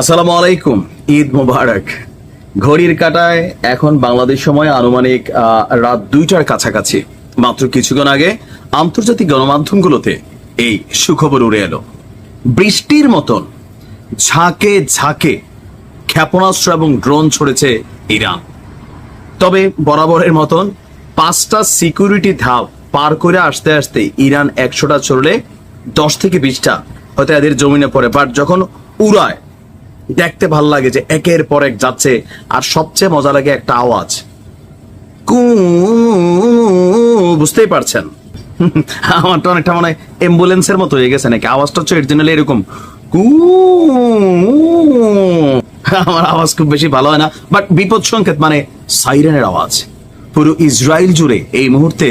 আসসালামু আলাইকুম, ঈদ মোবারক। ঘড়ির কাটায় এখন বাংলাদেশ সময় আনুমানিক রাত দুইটার কাছাকাছি। মাত্র কিছুক্ষণ আগে আন্তর্জাতিক গণমাধ্যমগুলোতে এই সুখবর উড়ে এলো। বৃষ্টির মতন ঝাঁকে ঝাঁকে ক্ষেপণাস্ত্র এবং ড্রোন ছড়েছে ইরান। তবে বরাবরের মতন পাঁচটা সিকিউরিটি ধাপ পার করে আসতে আসতে ইরান একশোটা চড়লে দশ থেকে বিশটা হয়তো এদের জমিনে পড়ে। বাট যখন উড়ায় দেখতে ভালো লাগে যে একের পর এক যাচ্ছে, আর সবচেয়ে মজা লাগে একটা আওয়াজ। কু, বুঝতেই পারছেন? আমারটা অনেকটা মানে অ্যাম্বুলেন্সের মতো হয়ে গেছে নাকি? আওয়াজটা হচ্ছে অরিজিনালি এরকম। কু, আমার আওয়াজ খুব বেশি ভালো হয় না বাট বিপদ সংকেত মানে সাইরেনের আওয়াজ। পুরো ইসরায়েল জুড়ে এই মুহূর্তে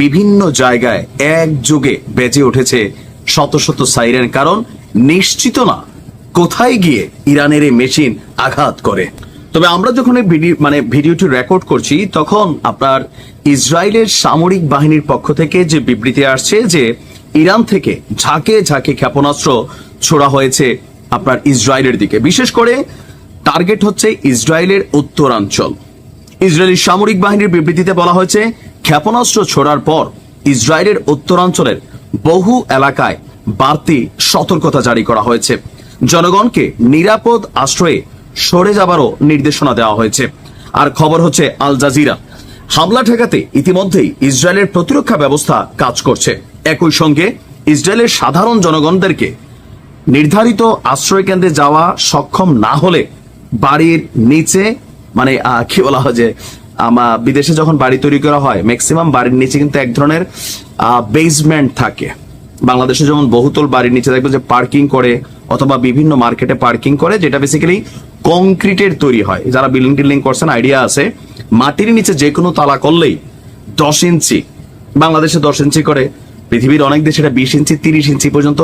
বিভিন্ন জায়গায় একযোগে বেজে উঠেছে শত শত সাইরেন, কারণ নিশ্চিত না কোথায় গিয়ে ইরানের এই মেশিন আঘাত করে? তবে আমরা যখন এই মানে ভিডিওটি রেকর্ড করছি, তখন আপনার ইসরায়েলের সামরিক বাহিনীর পক্ষ থেকে যে বিবৃতি আসছে যে ইরান থেকে ঝাঁকে ঝাঁকে ক্ষেপণাস্ত্র ছোড়া হয়েছে আপনার ইসরায়েলের দিকে। বিশেষ করে টার্গেট হচ্ছে ইসরায়েলের উত্তরাঞ্চল। ইসরায়েলি সামরিক বাহিনীর বিবৃতিতে বলা হয়েছে, ক্ষেপণাস্ত্র ছোড়ার পর ইসরায়েলের উত্তরাঞ্চলের বহু এলাকায় বাড়তি সতর্কতা জারি করা হয়েছে। জনগণকে নিরাপদ আশ্রয়ে সরে যাবারও নির্দেশনা দেওয়া হয়েছে। আর খবর হচ্ছে আল জাজিরা। হামলা ঠেকাতে ইতিমধ্যেই ইসরায়েলের প্রতিরক্ষা ব্যবস্থা কাজ করছে। একই সঙ্গে ইসরায়েলের সাধারণ জনগণদেরকে নির্ধারিত আশ্রয় কেন্দ্রে যাওয়া সক্ষম না হলে বাড়ির নিচে মানে কি বলা হয় যে বিদেশে যখন বাড়ি তৈরি করা হয় ম্যাক্সিমাম বাড়ির নিচে কিন্তু এক ধরনের বেসমেন্ট থাকে। বাংলাদেশে যেমন বহুতল বাড়ির নিচে দেখবে যে পার্কিং করে অথবা বিভিন্ন মার্কেটে পার্কিং করে, যেটা বেসিক্যালি কংক্রিটের তৈরি হয়। যারা বিল্ডিং টিল্ডিং করছেন আইডিয়া আছে, মাটির নিচে যে কোনো তালা করলেই দশ ইঞ্চি, বাংলাদেশে দশ ইঞ্চি করে, পৃথিবীর অনেক দেশে এটা বিশ ইঞ্চি, তিরিশ ইঞ্চি পর্যন্ত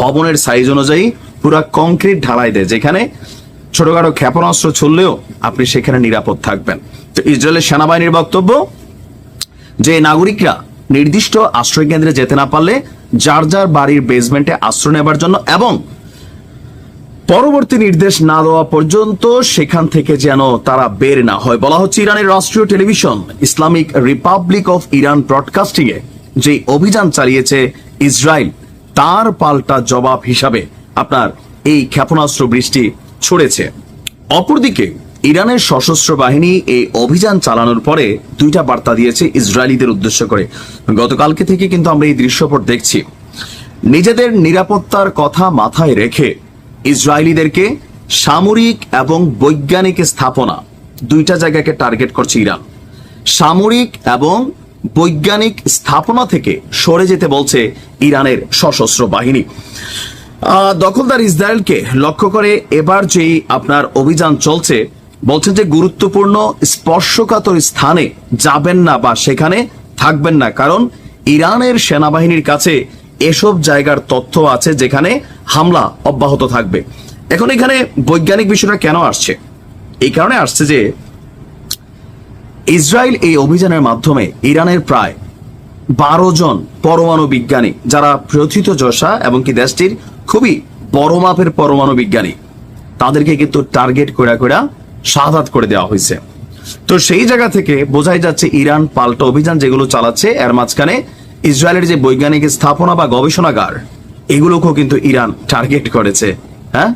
ভবনের সাইজ অনুযায়ী পুরা কংক্রিট ঢালাই দেয়, যেখানে ছোটখাটো ক্ষেপণাস্ত্র ছুড়লেও আপনি সেখানে নিরাপদ থাকবেন। তো ইসরায়েলের সেনাবাহিনীর বক্তব্য, যে নাগরিকরা নির্দিষ্ট আশ্রয় কেন্দ্রে যেতে না পারলে, যার যার বাড়ির বেসমেন্টে আশ্রয় নেবার জন্য এবং পরবর্তী নির্দেশ না দেওয়া পর্যন্ত সেখান থেকে যেন তারা বের না হয়। বলা হচ্ছে ইরানের রাষ্ট্রীয় television, Islamic Republic of Iran Broadcasting এ যে অভিযান চালিয়েছে ইসরায়েল, তার পাল্টা জবাব হিসাবে আপনার এই ক্ষেপণাস্ত্র বৃষ্টি ছড়েছে। অপরদিকে, ইরানের সশস্ত্র বাহিনী এই অভিযান চালানোর পরে দুইটা বার্তা দিয়েছে ইসরায়েলিদের উদ্দেশ্য করে। গতকালকে থেকে কিন্তু আমরা এই দৃশ্যপট দেখছি। নিজেদের নিরাপত্তার কথা মাথায় রেখে ইসরায়েলিদেরকে সামরিক এবং বৈজ্ঞানিক স্থাপনা দুইটা জায়গাকে টার্গেট করছে ইরান। সামরিক এবং বৈজ্ঞানিক স্থাপনা থেকে সরে যেতে বলছে ইরানের সশস্ত্র বাহিনী। দখলদার ইসরায়েলকে লক্ষ্য করে এবার যেই আপনার অভিযান চলছে বলছেন যে গুরুত্বপূর্ণ স্পর্শকাতর স্থানে যাবেন না বা সেখানে থাকবেন না, কারণ ইরানের সেনাবাহিনীর কাছে এসব জায়গার তথ্য আছে যেখানে হামলা অব্যাহত থাকবে। এখন এখানে বৈজ্ঞানিক বিষয়টা কেন আসছে? এই কারণে আসছে যে ইসরায়েল এই অভিযানের মাধ্যমে ইরানের প্রায় বারো জন পরমাণু বিজ্ঞানী, যারা প্রথিত যশা এবং কি দেশটির খুবই বড় মাপের পরমাণু বিজ্ঞানী, তাদেরকে কিন্তু টার্গেট করে করে শাহাদাত করে দেওয়া হয়েছে। তো সেই জায়গা থেকে বোঝাই যাচ্ছে ইরান পাল্টা অভিযান যেগুলো চালাচ্ছে, এর মাঝখানে ইসরায়েলের যে বৈজ্ঞানিক স্থাপনা বা গবেষণাগার, এগুলোকেও কিন্তু ইরান টার্গেট করেছে হ্যাঁ?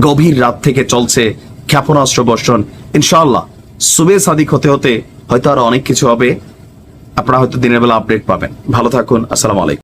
গভীর রাত থেকে চলছে ক্ষেপণাস্ত্র বর্ষণ। ইনশাল্লাহ সুবে সাদিক হতে হতে হয়তো আরও অনেক কিছু হবে। আপনারা হয়তো দিনের বেলা আপডেট পাবেন। ভালো থাকুন, আসসালামু আলাইকুম।